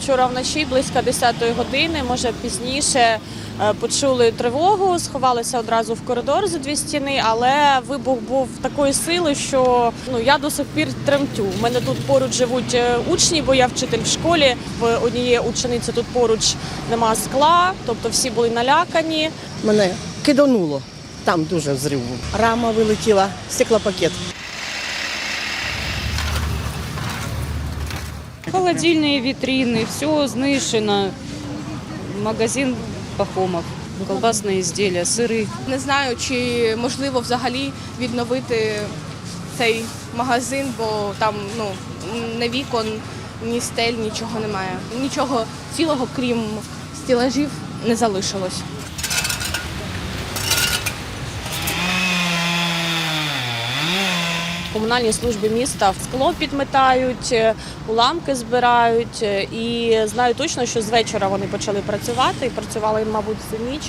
вчора вночі, близько 10-ї години, може пізніше, е, почули тривогу, сховалися одразу в коридор за дві стіни, але вибух був такої сили, що ну я до сих пір тремтю. У мене тут поруч живуть е, учні, бо я вчитель в школі. В однієї учениці тут поруч нема скла, тобто всі були налякані. Мене кидануло. Там дуже взрив був. Рама вилетіла, стеклопакет. Холодильные витрины, все знищено. Магазин Пахомов, колбасные изделия, сыры. Не знаю, чи можливо взагалі відновити цей магазин, бо там ну ні вікон, ні стель, нічого немає. Нічого цілого, крім стілажів, не залишилось. Комунальні служби міста скло підметають, е, уламки збирають. е, І знаю точно, що з вечора вони почали працювати і працювали, мабуть, всю ніч.